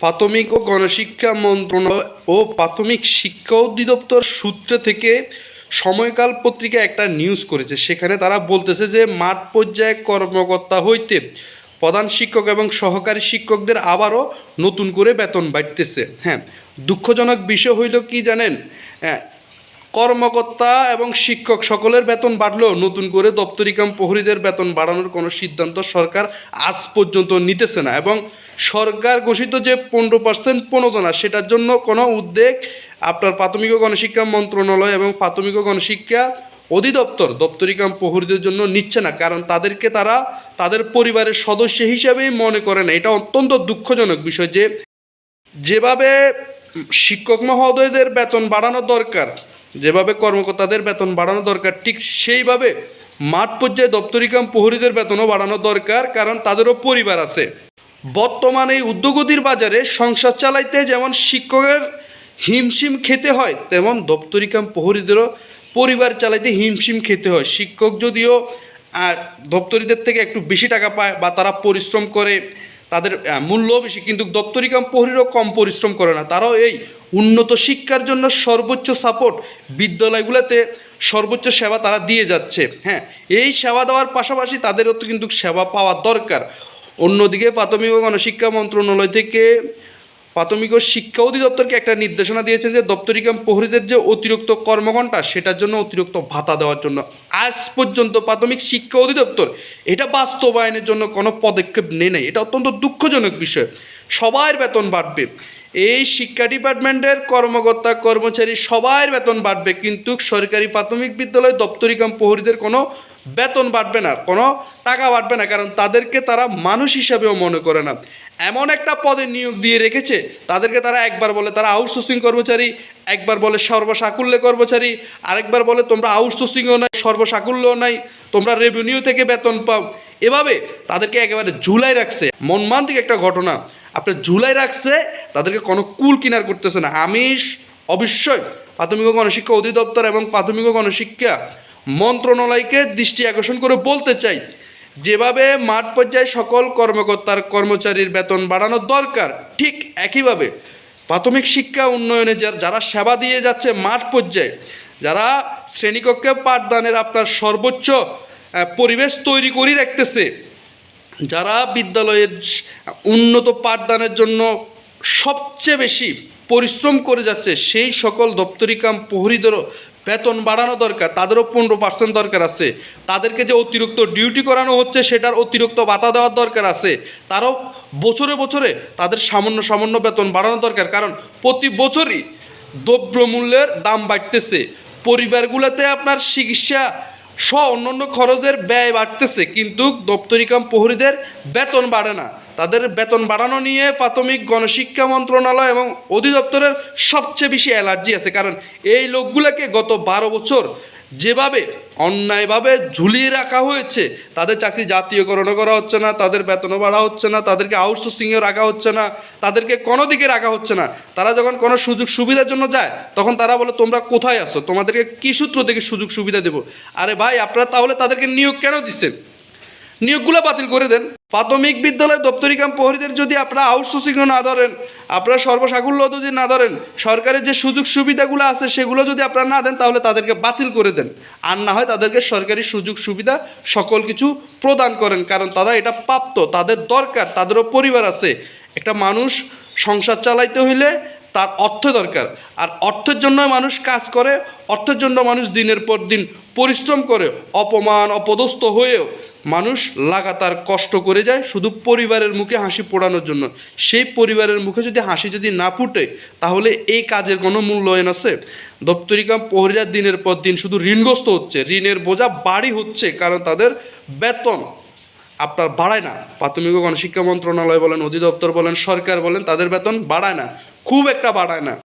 প্রাথমিক ও গণশিক্ষা মন্ত্রণালয় ও প্রাথমিক শিক্ষা অধিদপ্তর সূত্র থেকে সময়কাল পত্রিকা একটা নিউজ করেছে। সেখানে তারা বলতেছে যে, মাঠ পর্যায়ে কর্মকর্তা হইতে প্রধান শিক্ষক এবং সহকারী শিক্ষকদের আবারও নতুন করে বেতন বাড়তেছে। হ্যাঁ দুঃখজনক বিষয় হইল কি জানেন? কর্মকর্তা এবং শিক্ষক সকলের বেতন বাড়লেও নতুন করে দপ্তরি কাম প্রহরীদের বেতন বাড়ানোর কোনো সিদ্ধান্ত সরকার আজ পর্যন্ত নিতেছে না এবং সরকার ঘোষিত যে পনেরো পার্সেন্ট প্রণোদনা, সেটার জন্য কোনো উদ্যোগ আপনার প্রাথমিক ও গণশিক্ষা মন্ত্রণালয় এবং প্রাথমিক ও গণশিক্ষা অধিদপ্তর দপ্তরি কাম প্রহরীদের জন্য নিচ্ছে না। কারণ তাদেরকে তারা তাদের পরিবারের সদস্য হিসাবেই মনে করে না। এটা অত্যন্ত দুঃখজনক বিষয় যে যেভাবে শিক্ষক মহোদয়দের বেতন বাড়ানো দরকার যেভাবে কর্মকর্তাদের বেতন বাড়ানো দরকার, ঠিক সেইভাবে মাঠ পর্যায়ে দপ্তরিকাম প্রহরীদের বেতনও বাড়ানো দরকার, কারণ তাদেরও পরিবার আছে। বর্তমানে এই উদ্যোগতির বাজারে সংসার চালাইতে যেমন শিক্ষকের হিমশিম খেতে হয়, তেমন দপ্তরিকাম প্রহরীদেরও পরিবার চালাইতে হিমশিম খেতে হয়। শিক্ষক যদিও দপ্তরিদের থেকে একটু বেশি টাকা পায় বা তারা পরিশ্রম করে, তাদের মূল্য বেশি, কিন্তু দপ্তরিকাম প্রহরীরও কম পরিশ্রম করে না। তারাও এই উন্নত শিক্ষার জন্য সর্বোচ্চ সাপোর্ট বিদ্যালয়গুলোতে সর্বোচ্চ সেবা তারা দিয়ে যাচ্ছে। হ্যাঁ এই সেবা দেওয়ার পাশাপাশি তাদেরও তো কিন্তু সেবা পাওয়া দরকার। অন্যদিকে প্রাথমিক ও গণশিক্ষা মন্ত্রণালয় থেকে প্রাথমিক ও শিক্ষা অধিদপ্তরকে একটা নির্দেশনা দিয়েছেন যে দপ্তরি কাম প্রহরীদের যে অতিরিক্ত কর্মঘণ্টা, সেটার জন্য অতিরিক্ত ভাতা দেওয়ার জন্য। আজ পর্যন্ত প্রাথমিক শিক্ষা অধিদপ্তর এটা বাস্তবায়নের জন্য কোনো পদক্ষেপ নেই নাই। এটা অত্যন্ত দুঃখজনক বিষয়। সবার বেতন বাড়বে। এই শিক্ষা ডিপার্টমেন্টের কর্মকর্তা, কর্মচারী সবার বেতন বাড়বে, কিন্তু সরকারি প্রাথমিক বিদ্যালয় দপ্তরি কাম প্রহরীদের কোনো বেতন বাড়বে না, কোনো টাকা বাড়বে না, কারণ তাদেরকে তারা মানুষ হিসাবেও মনে করে না। এমন একটা পদে নিয়োগ দিয়ে রেখেছে, তাদেরকে তারা একবার বলে তারা আউটসোর্সিং কর্মচারী, একবার বলে সর্বসাকুল্য কর্মচারী, আরেকবার বলে তোমরা আউটসোর্সিংও নাই, সর্বসাকুল্যও নাই, তোমরা রেভিনিউ থেকে বেতন পাও। এভাবে তাদেরকে একেবারে ঝুলাই রাখছে। মনমান্তিক একটা ঘটনা। আপনার ঝুলাই রাখছে, তাদেরকে কোনো কুল কিনার করতেছে না। আমি অবশ্যই প্রাথমিক গণশিক্ষা অধিদপ্তর এবং প্রাথমিক গণশিক্ষা মন্ত্রণালয়কে দৃষ্টি আকর্ষণ করে বলতে চাই। যেভাবে মাঠ পর্যায়ে সকল কর্মকর্তার কর্মচারীর বেতন বাড়ানো দরকার, ঠিক একইভাবে প্রাথমিক শিক্ষা উন্নয়নে যার- সেবা দিয়ে যাচ্ছে মাঠ পর্যায়ে, যারা শ্রেণীকক্ষে পাঠদানের আপনার সর্বোচ্চ পরিবেশ তৈরি করে রাখতেছে, যারা বিদ্যালয়ের উন্নত পাঠদানের জন্য সবচেয়ে বেশি পরিশ্রম করে যাচ্ছে, সেই সকল দপ্তরি কাম প্রহরীদেরও বেতন বাড়ানো দরকার, তাদেরও পনেরো পার্সেন্ট দরকার আছে। তাদেরকে যে অতিরিক্ত ডিউটি করানো হচ্ছে, সেটার অতিরিক্ত ভাতা দেওয়ার দরকার আছে। তারও বছরে বছরে তাদের সামান্য সামান্য বেতন বাড়ানো দরকার, কারণ প্রতি বছরই দ্রব্যমূল্যের দাম বাড়তেছে। পরিবারগুলোতে আপনার চিকিৎসা সহ অন্যান্য খরচের ব্যয় বাড়তেছে, কিন্তু দপ্তরি কাম প্রহরীদের বেতন বাড়ে না। তাদের বেতন বাড়ানো নিয়ে প্রাথমিক গণশিক্ষা মন্ত্রণালয় এবং অধিদপ্তরের সবচেয়ে বেশি অ্যালার্জি আছে। কারণ এই লোকগুলোকে গত বারো বছর যেভাবে অন্যায়ভাবে ঝুলিয়ে রাখা হয়েছে, তাদের চাকরি জাতীয়করণও করা হচ্ছে না, তাদের বেতনও বাড়া হচ্ছে না, তাদেরকে আউটসোর্সিংয়েও রাখা হচ্ছে না, তাদেরকে কোনো দিকে রাখা হচ্ছে না। তারা যখন কোনো সুযোগ সুবিধার জন্য যায়, তখন তারা বলে, তোমরা কোথায় আসো তোমাদেরকে কী সূত্র থেকে সুযোগ সুবিধা দেবো? আরে ভাই, আপনারা তাহলে তাদেরকে নিয়োগ কেন দিচ্ছেন? নিয়োগগুলো বাতিল করে দেন। প্রাথমিক বিদ্যালয় দপ্তরি কাম প্রহরীদের যদি আপনারা আউটসোর্সিংও না ধরেন, আপনারা সর্বসাকুল্য যদি না ধরেন, সরকারের যে সুযোগ সুবিধাগুলো আছে সেগুলো যদি আপনারা না দেন, তাহলে তাদেরকে বাতিল করে দেন। আর না হয় তাদেরকে সরকারি সুযোগ সুবিধা সকল কিছু প্রদান করেন, কারণ তারা এটা প্রাপ্ত, তাদের দরকার, তাদেরও পরিবার আছে। একটা মানুষ সংসার চালাইতে হইলে তার অর্থ দরকার। আর অর্থের জন্য মানুষ কাজ করে, অর্থের জন্য মানুষ দিনের পর দিন পরিশ্রম করে, অপমান, অপদস্থ হয়েও মানুষ লাগাতার কষ্ট করে যায় শুধু পরিবারের মুখে হাসি পোড়ানোর জন্য। সেই পরিবারের মুখে যদি হাসি যদি না ফুটে, তাহলে এই কাজের কোনো মূল্যায়ন আছে? দপ্তরিকাম প্রহরীরা দিনের পর দিন শুধু ঋণগ্রস্ত হচ্ছে। ঋণের বোঝা বাড়ি হচ্ছে, কারণ তাদের বেতন আপনার বাড়ায় না। প্রাথমিক গণশিক্ষা মন্ত্রণালয় বলেন, অধিদপ্তর বলেন, সরকার বলেন, তাদের বেতন বাড়ায় না। খুব একটা বাড়ায় না।